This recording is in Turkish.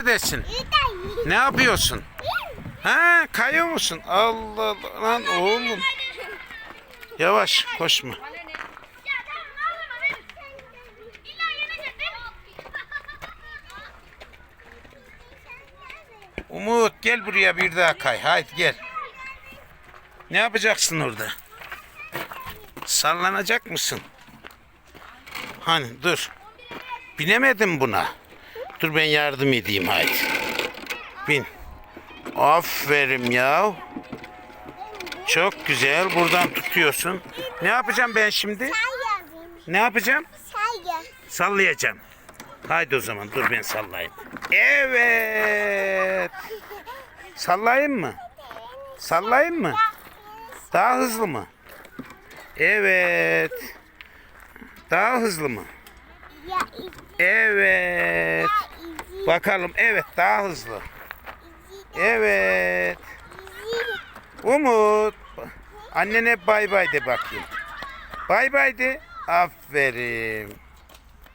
Neredesin? Ne yapıyorsun? Ha kayıyor musun? Allah Allah lan oğlum. Yavaş koşma. Umut gel buraya bir daha kay. Haydi gel. Ne yapacaksın orada? Sallanacak mısın? Hani dur. Binemedim buna. Dur ben yardım edeyim haydi. Bin. Aferin ya. Çok güzel. Buradan tutuyorsun. Ne yapacağım ben şimdi? Ne yapacağım? Sallayacağım. Haydi o zaman dur ben sallayayım. Evet. Sallayayım mı? Sallayayım mı? Daha hızlı mı? Evet. Daha hızlı mı? Evet. Bakalım. Evet daha hızlı. Evet. Umut. Annene bay bay de bakayım. Bay bay de. Aferin.